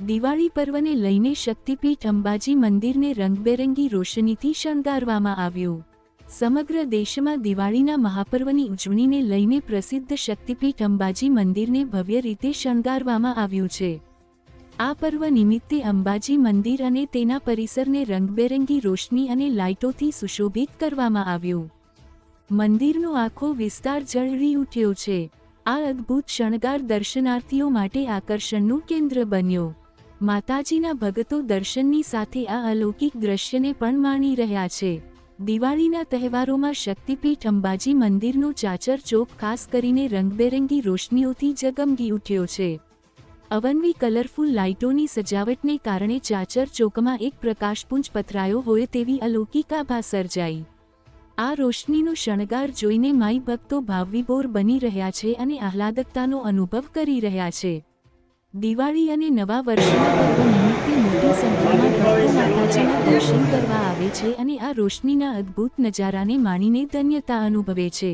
દિવાળી પર્વને લઈને શક્તિપીઠ અંબાજી મંદિરને રંગબેરંગી રોશનીથી શણગારવામાં આવ્યું. સમગ્ર દેશમાં દિવાળીના મહાપર્વની ઉજવણીને લઈને પ્રસિદ્ધ શક્તિપીઠ અંબાજી મંદિરને ભવ્ય રીતે શણગારવામાં આવ્યું છે. આ પર્વ નિમિત્તે અંબાજી મંદિર અને તેના પરિસરને રંગબેરંગી રોશની અને લાઇટોથી સુશોભિત કરવામાં આવ્યું. મંદિરનો આખો વિસ્તાર જળહળી ઉઠ્યો છે. આ અદ્ભુત શણગાર દર્શનાર્થીઓ માટે આકર્ષણનું કેન્દ્ર બન્યો. માતાજીના ભગતો દર્શનની સાથે આ અલૌકિક દ્રશ્યને પણ માણી રહ્યા છે. દિવાળીના તહેવારોમાં શક્તિપીઠ અંબાજી મંદિરનો ચાચર ચોક ખાસ કરીને રંગબેરંગી રોશનીઓથી જગમગી ઉઠ્યો છે. અવનવી કલરફુલ લાઇટોની સજાવટને કારણે ચાચર ચોકમાં એક પ્રકાશપુંજ પથરાયો હોય તેવી અલૌકિક આભા સર્જાઈ. આ રોશનીનો શણગાર જોઈને માઈ ભક્તો ભાવવિભોર બની રહ્યા છે અને આહલાદકતાનો અનુભવ કરી રહ્યા છે. દિવાળી અને નવા વર્ષના પર્વ મોટી સંખ્યામાં દર્શન કરવા આવે છે અને આ રોશનીના અદ્ભુત નજારાને માણીને ધન્યતા અનુભવે છે.